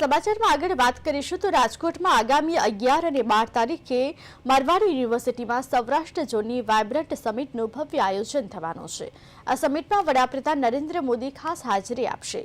સમાચારમાં આગળ વાત કરીશું તો રાજકોટમાં આગામી અગિયાર અને બાર તારીખે મારવાડી યુનિવર્સિટીમાં સૌરાષ્ટ્ર ઝોનની વાયબ્રન્ટ સમિટનું ભવ્ય આયોજન થવાનું છે. આ સમિટમાં વડાપ્રધાન નરેન્દ્ર મોદી ખાસ હાજરી આપશે.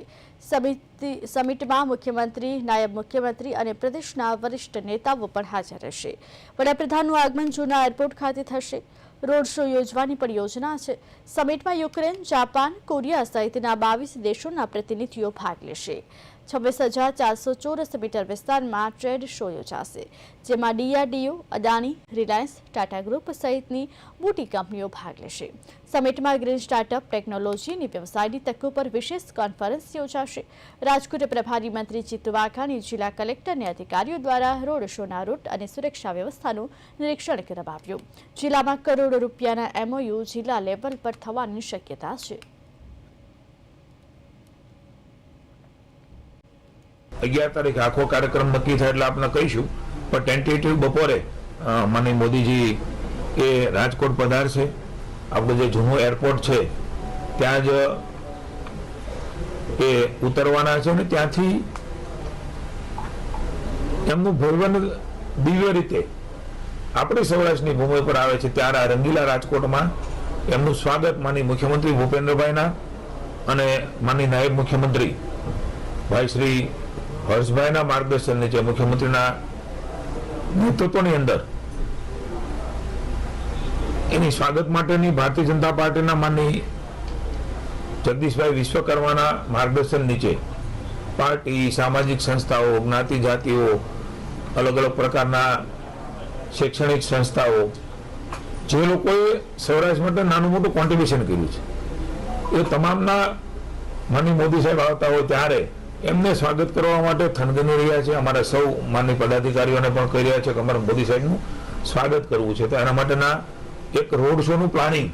સમિટમાં મુખ્યમંત્રી, નાયબ મુખ્યમંત્રી અને પ્રદેશના વરિષ્ઠ નેતાઓ પણ હાજર રહેશે. વડાપ્રધાનનું આગમન જૂના એરપોર્ટ ખાતે થશે. રોડ શો યોજવાની પણ યોજના છે. સમિટમાં યુક્રેન, જાપાન, કોરિયા સહિતના બાવીસ દેશોના પ્રતિનિધિઓ ભાગ લેશે. છવ્વીસ હજાર ચારસો ચોરસ મીટર વિસ્તારમાં ટ્રેડ શો યોજાશે, જેમાં DRDO, Adani, Reliance, Tata group સહિતની મોટી કંપનીઓ ભાગ લેશે. સમિટમાં ગ્રીન સ્ટાર્ટઅપ ટેકનોલોજી અને વ્યવસાયની તકો પર વિશેષ કોન્ફરન્સ યોજાશે. રાજકોટ પ્રભારી મંત્રી જીતુ વાઘાણી, જિલ્લા કલેક્ટર અધિકારીઓ દ્વારા રોડ શોના રૂટ અને સુરક્ષા વ્યવસ્થાનું નિરીક્ષણ કરાવ્યું. જિલ્લામાં કરોડો રૂપિયાના એમઓયુ જિલ્લા લેવલ પર થવાની શક્યતા છે. અગિયાર તારીખ આખો કાર્યક્રમ નક્કી થાય એટલે આપણે કહીશું. પણ ટેન્ટેટિવ બપોરે અ, મોદીજી એ રાજકોટ પધારશે. આપણું જે જૂનું એરપોર્ટ છે ત્યાં જ એ ઉતરવાના છે ને ત્યાંથી એમનું ભોરવન દિવ્ય રીતે આપણી સૌરાષ્ટ્રની ભૂમિ પર આવે છે. ત્યારે આ રંગીલા રાજકોટમાં એમનું સ્વાગત માની મુખ્યમંત્રી ભૂપેન્દ્રભાઈના અને માની નાયબ મુખ્યમંત્રી ભાઈ શ્રી હર્ષભાઈના માર્ગદર્શન નીચે મુખ્યમંત્રીના નેતૃત્વની અંદર એની સ્વાગત માટેની ભારતીય જનતા પાર્ટીના માનની જગદીશભાઈ વિશ્વકર્માના માર્ગદર્શન નીચે પાર્ટી, સામાજિક સંસ્થાઓ, જ્ઞાતિ જાતિઓ, અલગ અલગ પ્રકારના શૈક્ષણિક સંસ્થાઓ, જે લોકોએ સૌરાષ્ટ્ર માટે નાનું મોટું કોન્ટ્રીબ્યુશન કર્યું છે. એ તમામના માની મોદી સાહેબ આવતા હોય ત્યારે એમને સ્વાગત કરવા માટે થનગની રહ્યા છે. અમારા સૌ માનની પદાધિકારીઓને પણ કહી રહ્યા છે કે અમારે મોદી સાહેબનું સ્વાગત કરવું છે. તો એના માટેના એક રોડ શોનું પ્લાનિંગ